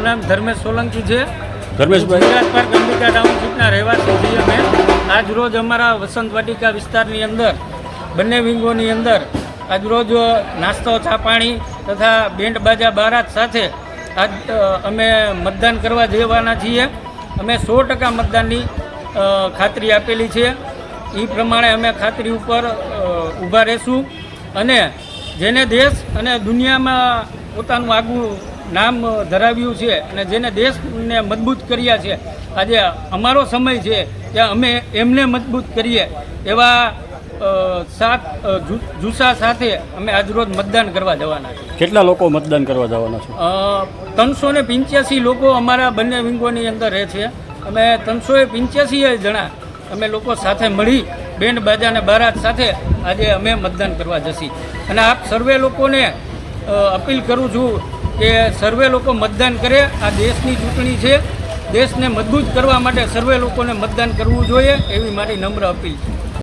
મારું નામ ધર્મેશ સોલંકી છે. ધર્મેશભાઈ. ગુજરાત પાર્ક અંબિકા ટાઉનશીપના રહેવાસી છીએ અમે. આજ રોજ અમારા વસંત વાટિકા વિસ્તારની અંદર બંને વિંગોની અંદર આજ રોજ નાસ્તો ચા પાણી તથા બેન્ડ બાજા બારાત સાથે આજ અમે મતદાન કરવા જવાના છીએ. અમે સો ટકા મતદાનની ખાતરી આપેલી છે. એ પ્રમાણે અમે ખાતરી ઉપર ઊભા રહેશું. અને જેને દેશ અને દુનિયામાં પોતાનું આગવું નામ ધરાવ્યું છે અને જેને દેશને મજબૂત કર્યા છે. આજે અમારો સમય છે કે અમે એમને મજબૂત કરીએ એવા સાત અ, જુ- જુસ્સા સાથે અમે આજરોજ મતદાન કરવા જવાના છીએ. કેટલા લોકો મતદાન કરવા જવાના છે? ત્રણસો ને પંચ્યાસી લોકો અમારા બંને વિંગોની અંદર રહે છે. અમે ત્રણસો એ પંચ્યાસી જણા અમે લોકો સાથે મળી બેન્ડ બાજા અને બારાત સાથે આજે અમે મતદાન કરવા જશી. અને આપ સર્વે લોકોને અપીલ કરું છું કે સર્વે લોકો મતદાન કરે. આ દેશની ચૂંટણી છે. દેશને મજબૂત કરવા માટે સર્વે લોકોને મતદાન કરવું જોઈએ એવી મારી નમ્ર અપીલ છે.